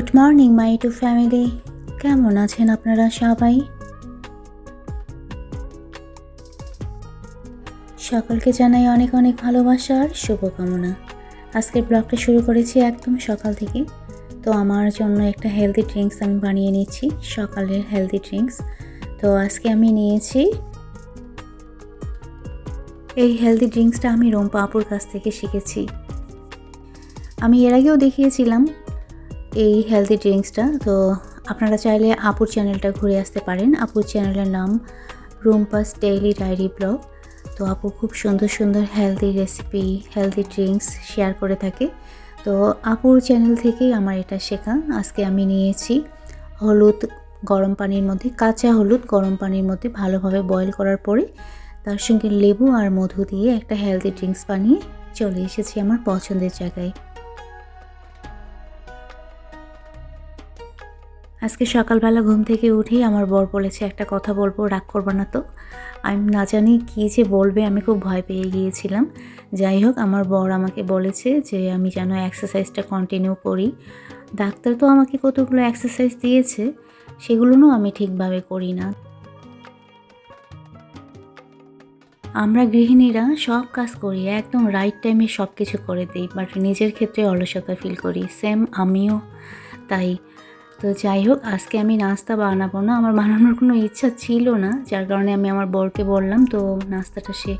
Good morning my to family কেমন আছেন আপনারা সবাই? সকলকে জানাই অনেক অনেক ভালোবাসার শুভকামনা। আজকের ব্লগটা শুরু করেছি একদম সকাল থেকে। তো আমার জন্য একটা হেলদি ড্রিঙ্কস আমি বানিয়ে নিচ্ছি, সকালের হেলদি ড্রিঙ্কস তো আজকে আমি নিয়েছি এই হেলদি ড্রিঙ্কসটা আমি রোম্পা আপুর কাছ থেকে শিখেছি। আমি এর আগেও দেখিয়েছিলাম এই হেলদি ড্রিঙ্কসটা তো আপনারা চাইলে আপুর চ্যানেলটা ঘুরে আসতে পারেন। আপুর চ্যানেলের নাম রুম্পাস ডেইলি ডায়েরি ব্লগ তো আপু খুব সুন্দর সুন্দর healthy recipe healthy drinks share করে থাকে। তো আপুর চ্যানেল থেকেই আমার এটা শেখা। আজকে আমি নিয়েছি হলুদ গরম পানির মধ্যে, কাঁচা হলুদ গরম পানির মধ্যে ভালোভাবে বয়েল করার পরে তার সঙ্গে লেবু আর মধু দিয়ে একটা হেলদি ড্রিঙ্কস বানিয়ে চলে এসেছি আমার পছন্দের জায়গায়। আজকে সকালবেলা ঘুম থেকে উঠেই আমার বর বলেছে, একটা কথা বলব, রাগ করব না তো। আমি না জানি কী যে বলবে, আমি খুব ভয় পেয়ে গিয়েছিলাম। যাই হোক, আমার বর আমাকে বলেছে যে, আমি যেন এক্সারসাইজটা কন্টিনিউ করি। ডাক্তার তো আমাকে কতগুলো এক্সারসাইজ দিয়েছে সেগুলোও আমি ঠিকভাবে করি না। আমরা গৃহিণীরা সব কাজ করি, একদম রাইট টাইমে সব কিছু করে দিই বাট নিজের ক্ষেত্রে অলসতা ফিল করি। সেম আমিও, তাই তো যাই হোক, আজকে আমি নাস্তা বানাবো না। আমার বানানোর কোনো ইচ্ছা ছিল না, যার কারণে আমি আমার বরকে বললাম, তো নাস্তাটা সে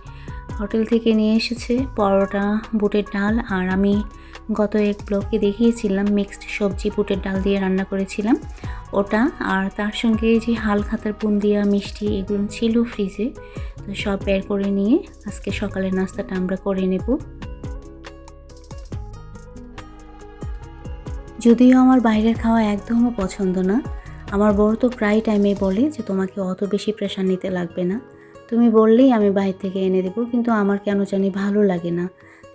হোটেল থেকে নিয়ে এসেছে, পরোটা, বুটের ডাল, আর আমি গত এক ব্লকে দেখিয়েছিলাম, মিক্সড সবজি, বুটের ডাল দিয়ে রান্না করেছিলাম ওটা। আর তার সঙ্গে যে হাল খাতার বুন্দিয়া, মিষ্টি এগুলো ছিল ফ্রিজে তো সব বের করে নিয়ে আজকে সকালের নাস্তাটা আমরা করে নেব। যদিও আমার বাইরের খাওয়া একদমও পছন্দ না, আমার বড় তো প্রায় টাইমে বলে যে তোমাকে অত বেশি প্রেশার নিতে লাগবে না। তুমি বললেই আমি বাইরে থেকে এনে দেবো, কিন্তু আমার কেন জানি ভালো লাগে না।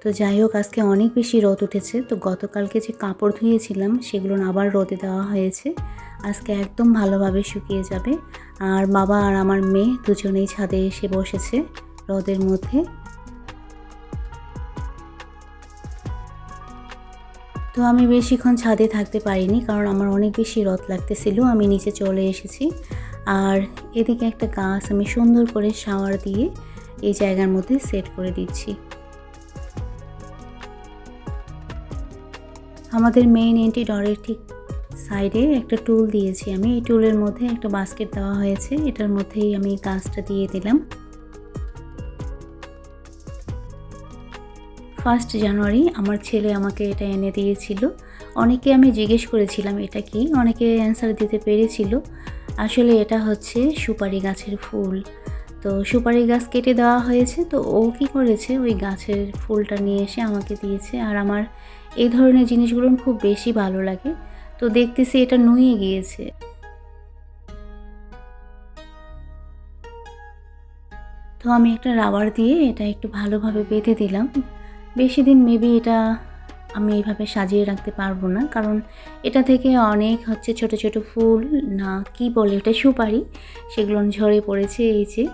তো যাই হোক, আজকে অনেক বেশি রোদ উঠেছে, তো গতকালকে যে কাপড় ধুয়েছিলাম সেগুলো আবার রোদে দেওয়া হয়েছে। আজকে একদম ভালোভাবে শুকিয়ে যাবে। আর বাবা আর আমার মেয়ে দুজনেই ছাদে এসে বসেছে রোদের মধ্যে। তো আমি বেশিক্ষণ ছাদে থাকতে পারিনি কারণ আমার অনেক বেশি রদ লাগতেছিল, আমি নিচে চলে এসেছি। আর এদিকে একটা গাছ আমি সুন্দর করে শাওয়ার দিয়ে এই জায়গার মধ্যে সেট করে দিচ্ছি। আমাদের মেইন এন্ট্রি ডরের ঠিক সাইডে একটা টুল দিয়েছি আমি। এই টুলের মধ্যে একটা বাস্কেট দেওয়া হয়েছে, এটার মধ্যেই আমি গাছটা দিয়ে দিলাম। ফার্স্ট জানুয়ারি আমার ছেলে আমাকে এটা এনে দিয়েছিল। অনেকে আমি জিজ্ঞেস করেছিলাম, এটা কি? অনেকে অ্যান্সার দিতে পেরেছিল। আসলে এটা হচ্ছে সুপারি গাছের ফুল। তো সুপারি গাছ কেটে দেওয়া হয়েছে, তো ও কি করেছে? ওই গাছের ফুলটা নিয়ে এসে আমাকে দিয়েছে। আর আমার এই ধরনের জিনিসগুলো খুব বেশি ভালো লাগে। তো দেখতেছি এটা নুয়ে গিয়েছে। তো আমি একটা রাবার দিয়ে এটা একটু ভালোভাবে বেঁধে দিলাম। বেশি দিন মেবি এটা আমি এইভাবে সাজিয়ে রাখতে পারব না। কারণ এটা থেকে অনেক হচ্ছে ছোট ছোট ফুল, না কি বলে এটা সুপারি, সেগুলো ঝরে পড়েছে এই যে।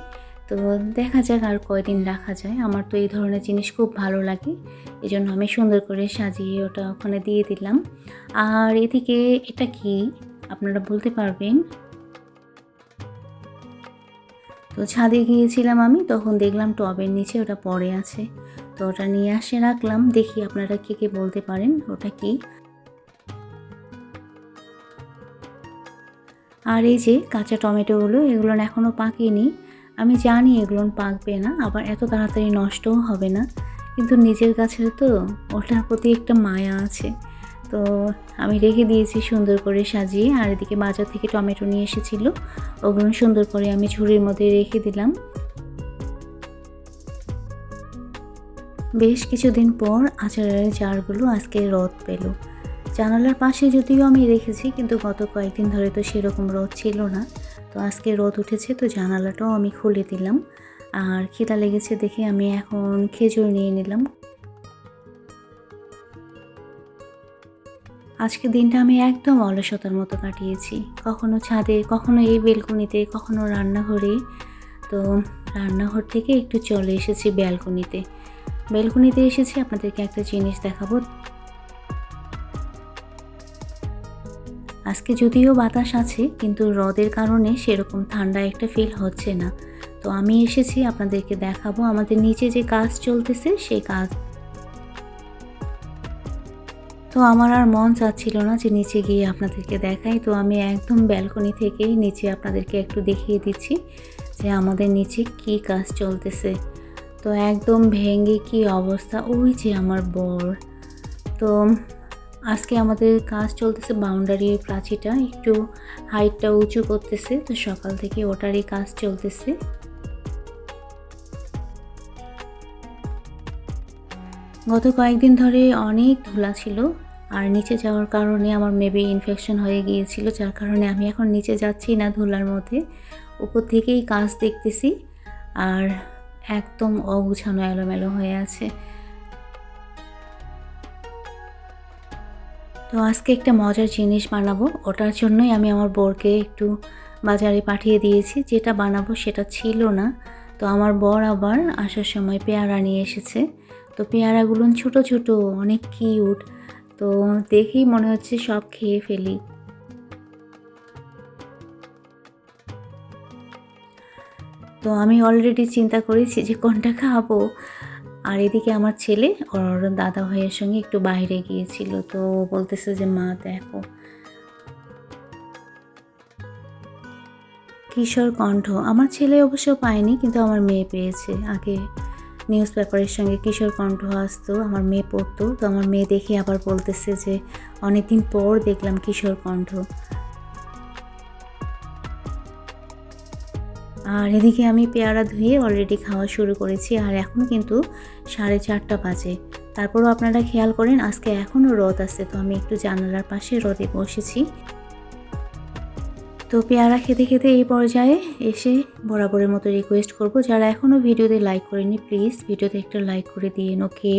তো দেখা যাক আর কয়দিন রাখা যায়। আমার তো এই ধরনের জিনিস খুব ভালো লাগে এই জন্য আমি সুন্দর করে সাজিয়ে ওটা ওখানে দিয়ে দিলাম। আর এদিকে এটা কি? আপনারা বলতে পারবেন। তো ছাদে গিয়েছিলাম আমি, তখন দেখলাম টবের নিচে ওটা পড়ে আছে। তো ওটা নিয়ে আসে রাখলাম। দেখি আপনারা কে কে বলতে পারেন, ওটা কি? আর এই যে কাঁচা টমেটোগুলো, এগুলো এখনও পাকেনি। আমি জানি এগুলো পাকবে না, আবার এত তাড়াতাড়ি নষ্টও হবে না। কিন্তু নিজের গাছের তো, ওটার প্রতি একটা মায়া আছে। তো আমি রেখে দিয়েছি সুন্দর করে সাজিয়ে, আর এদিকে বাজার থেকে টমেটো নিয়ে এসেছিল, ওগুলো সুন্দর করে আমি ঝুড়ির মধ্যে রেখে দিলাম। বেশ কিছুদিন পর আচারের জারগুলো আজকে রদ পেল। জানালার পাশে যদিও আমি রেখেছি, কিন্তু গত কয়েকদিন ধরে তো সেরকম রদ ছিল না। তো আজকে রদ উঠেছে, তো জানালাটাও আমি খুলে দিলাম। আর খিদা লেগেছে দেখে আমি এখন খেজুর নিয়ে নিলাম। আজকে দিনটা আমি একদম অলসতার মতো কাটিয়েছি। কখনো ছাদে, কখনো এই বেলকনিতে, কখনো রান্নাঘরে। তো রান্নাঘর থেকে একটু চলে এসেছি ব্যালকনিতে। বেলকনিতে এসেছি, আপনাদেরকে একটা জিনিস দেখাবো। আজকে যদিও বাতাস আছে, কিন্তু রদের কারণে সেরকম ঠান্ডা একটা ফিল হচ্ছে না। তো আমি এসেছি, আপনাদেরকে দেখাবো আমাদের নিচে যে কাজ চলতেছে, সেই কাজ তো আমার আর মন চাচ্ছিল না যে নিচে গিয়ে আপনাদেরকে দেখাই, তো আমি একদম ব্যালকনি থেকেই নিচে আপনাদেরকে একটু দেখিয়ে দিচ্ছি যে আমাদের নিচে কি কাজ চলতেছে। তো একদম ভেঙে কি অবস্থা? ওই যে আমার বর। তো আজকে আমাদের কাজ চলতেছে বাউন্ডারির প্রাচীরটা, একটু হাইটটা উঁচু করতেছে, তো সকাল থেকে ওটারই কাজ চলতেছে। গত কয়েকদিন ধরে অনেক ধুলা ছিল, আর নিচে যাওয়ার কারণে আমার মেবি ইনফেকশন হয়ে গিয়েছিল, যার কারণে আমি এখন নিচে যাচ্ছি না ধুলার মধ্যে। উপর থেকেই কাজ দেখতেছি, আর একদম অগুছানো এলোমেলো হয়ে আছে। তো আজকে একটা মজার জিনিস বানাবো, ওটার জন্যই আমি আমার বরকে একটু বাজারে পাঠিয়ে দিয়েছি। যেটা বানাবো সেটা ছিল না। তো আমার বর আবার আসার সময় পেয়ারা নিয়ে এসেছে। তো পেয়ারাগুলো ছোট ছোট, অনেক কিউট তো দেখেই মনে হচ্ছে সব খেয়ে ফেলি। তো আমি অলরেডি চিন্তা করেছি যে কোনটা খাব। আর এদিকে আমার ছেলে, ওর দাদা ভাইয়ের সঙ্গে একটু বাইরে গিয়েছিল, তো বলতেছে যে, মা, দেখো। কিশোর কণ্ঠ। আমার ছেলে অবশ্য পায়নি, কিন্তু আমার মেয়ে পেয়েছে। আগে নিউজ পেপারের সঙ্গে কিশোর কণ্ঠ আসতো, আমার মেয়ে পড়তো, তো আমার মেয়ে দেখে আবার বলতেছে যে, অনেকদিন পর দেখলাম কিশোর কণ্ঠ। আর এদিকে আমি পেয়ারা ধুয়ে অলরেডি খাওয়া শুরু করেছি, আর এখন কিন্তু সাড়ে চারটা বাজে। তারপরও আপনারা খেয়াল করেন, আজকে এখনও রোদ আছে, তো আমি একটু জানালার পাশে রোদে বসেছি। তো পেয়ারা খেতে খেতে এই পর্যায়ে এসে বরাবরের মতো রিকোয়েস্ট করব, যারা এখনও ভিডিওতে লাইক করেনি প্লিজ ভিডিওতে একটা লাইক করে দিয়ে ওকে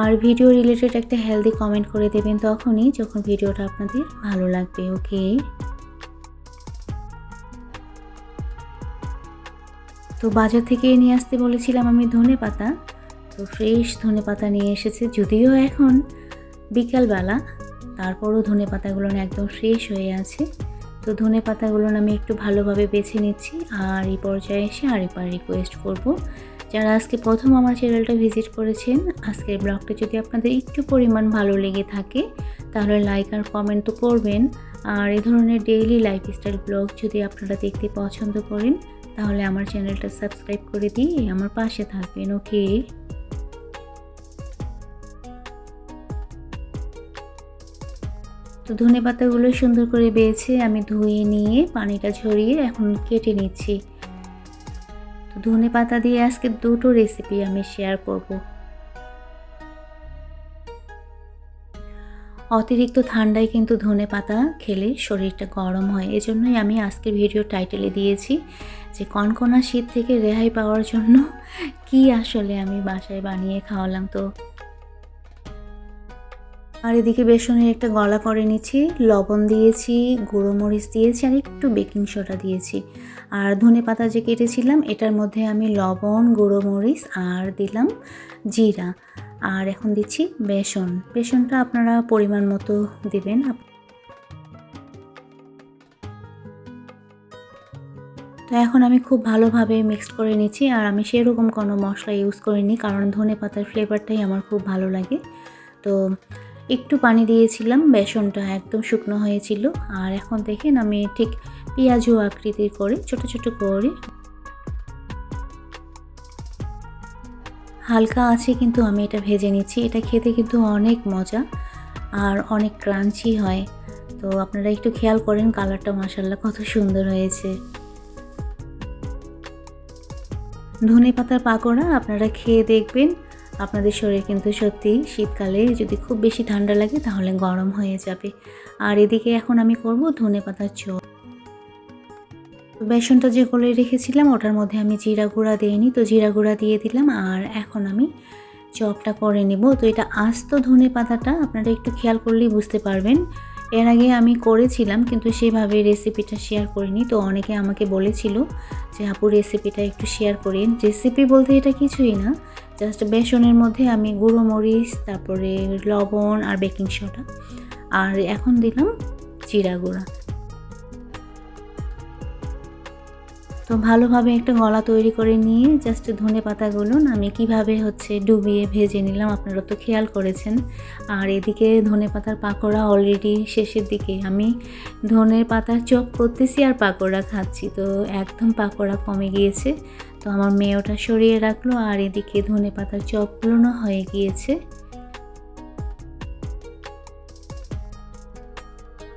আর ভিডিও রিলেটেড একটা হেলদি কমেন্ট করে দেবেন তখনই যখন ভিডিওটা আপনাদের ভালো লাগবে ওকে তো বাজার থেকে নিয়ে আসতে বলেছিলাম আমি ধনে পাতা। তো ফ্রেশ ধনে পাতা নিয়ে এসেছে, যদিও এখন বিকালবেলা, তারপরও ধনে পাতাগুলো একদম ফ্রেশ হয়ে আছে। তো ধনে পাতাগুলো আমি একটু ভালোভাবে বেছে নিচ্ছি, আর এই পর্যায়ে এসে আরেকবার রিকোয়েস্ট করব। যারা আজকে প্রথম আমার চ্যানেলটা ভিজিট করেছেন, আজকের ব্লগটা যদি আপনাদের একটু পরিমাণ ভালো লেগে থাকে, তাহলে লাইক আর কমেন্ট তো করবেন। আর এই ধরনের ডেইলি লাইফস্টাইল ব্লগ যদি আপনারা দেখতে পছন্দ করেন, তাহলে আমার চ্যানেলটা সাবস্ক্রাইব করে দিয়ে আমার পাশে থাকবেন, ওকে? তো ধনে পাতাগুলো সুন্দর করে বেছে আমি ধুয়ে নিয়ে পানিটা ঝরিয়ে এখন কেটে নিচ্ছি। ধনে পাতা দিয়ে আজকে দুটো রেসিপি আমি শেয়ার করব। অতিরিক্ত ঠান্ডায় কিন্তু ধনে পাতা খেলে শরীরটা গরম হয়, এজন্যই আমি আজকের ভিডিও টাইটেলে দিয়েছি যে কনকনা শীত থেকে রেহাই পাওয়ার জন্য কি আসলে আমি বাসায় বানিয়ে খাওয়ালাম। তো আর এদিকে বেসনের একটা গলা করে নিচ্ছি, লবণ দিয়েছি গুঁড়ো মরিচ দিয়েছি আর একটু বেকিং সোডা দিয়েছি। আর ধনে পাতা যে কেটেছিলাম, এটার মধ্যে আমি লবণ গুঁড়ো মরিচ আর দিলাম জিরা। আর এখন দিচ্ছি বেসন। বেসনটা আপনারা পরিমাণ মতো দেবেন। তো এখন আমি খুব ভালোভাবে মিক্সড করে নিচ্ছি আর আমি সেরকম কোনো মশলা ইউজ করিনি কারণ ধনে পাতার ফ্লেভারটাই আমার খুব ভালো লাগে। তো একটু পানি দিয়েছিলাম, বেসনটা একদম শুকনো হয়েছিল। আর এখন দেখেন আমি ঠিক পেঁয়াজু আকৃতির করে ছোট ছোট করে হালকা আছে কিন্তু আমি এটা ভেজে নিচ্ছি। এটা খেতে কিন্তু অনেক মজা আর অনেক ক্রাঞ্চি হয়। তো আপনারা একটু খেয়াল করেন কালারটা মাসাল্লাহ কত সুন্দর হয়েছে। ধনে পাতার পাকোড়া আপনারা খেয়ে দেখবেন। আপনাদের শরীর কিন্তু সত্যি শীতকালে যদি খুব বেশি ঠান্ডা লাগে তাহলে গরম হয়ে যাবে। আর এদিকে এখন আমি করব ধনে পাতার চোখ বেসনটা যে গলে রেখেছিলাম ওটার মধ্যে আমি জিরা গুঁড়া দিইনি, তো জিরা গুঁড়া দিয়ে দিলাম আর এখন আমি চপটা করে নেব। তো এটা আস্ত ধনে পাতাটা আপনারা একটু খেয়াল করলেই বুঝতে পারবেন। এর আগে আমি করেছিলাম কিন্তু সেভাবে রেসিপিটা শেয়ার করিনি। তো অনেকে আমাকে বলেছিল যে, আপু, রেসিপিটা একটু শেয়ার করেন। রেসিপি বলতে এটা কিছুই না। জাস্ট বেসনের মধ্যে আমি গুঁড়ো মরিচ, তারপরে লবণ আর বেকিং সোডা। আর এখন দিলাম জিরা গুঁড়া। তো ভালোভাবে একটা গলা তৈরি করে নিয়ে জাস্ট ধনে পাতাগুলো আমি কীভাবে হচ্ছে ডুবিয়ে ভেজে নিলাম আপনারা তো খেয়াল করেছেন। আর এদিকে ধনে পাতার পাকোড়া অলরেডি শেষের দিকে আমি ধনে পাতার চপ করতেছি আর পাকোড়া খাচ্ছি। তো একদম পাকোড়া কমে গিয়েছে। তো আমার মেয়ে ওটা সরিয়ে রাখল আর এদিকে ধনে পাতার চপগুলো না হয়ে গিয়েছে।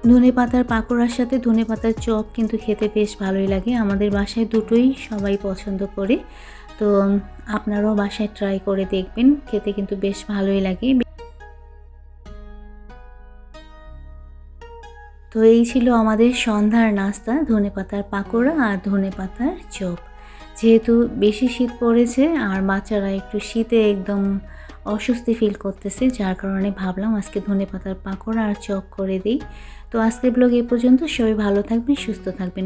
ধনে পাতার পাকোড়ার সাথে ধনে পাতার চপ কিন্তু খেতে বেশ ভালোই লাগে। আমাদের বাসায় দুটোই সবাই পছন্দ করে। তো আপনারাও বাসায় ট্রাই করে দেখবেন। খেতে কিন্তু বেশ ভালোই লাগে। তো এই ছিল আমাদের সন্ধ্যার নাস্তা ধনে পাতার পাকোড়া আর ধনে পাতার চপ। যেহেতু বেশি শীত পড়েছে আর বাচ্চারা একটু শীতে একদম অস্বস্তি ফিল করতেছে, যার কারণে ভাবলাম আজকে ধনে পাতার পাকোড়া আর চক করে দিই। তো আজকের ব্লগ এ পর্যন্ত। সবাই ভালো থাকবেন, সুস্থ থাকবেন।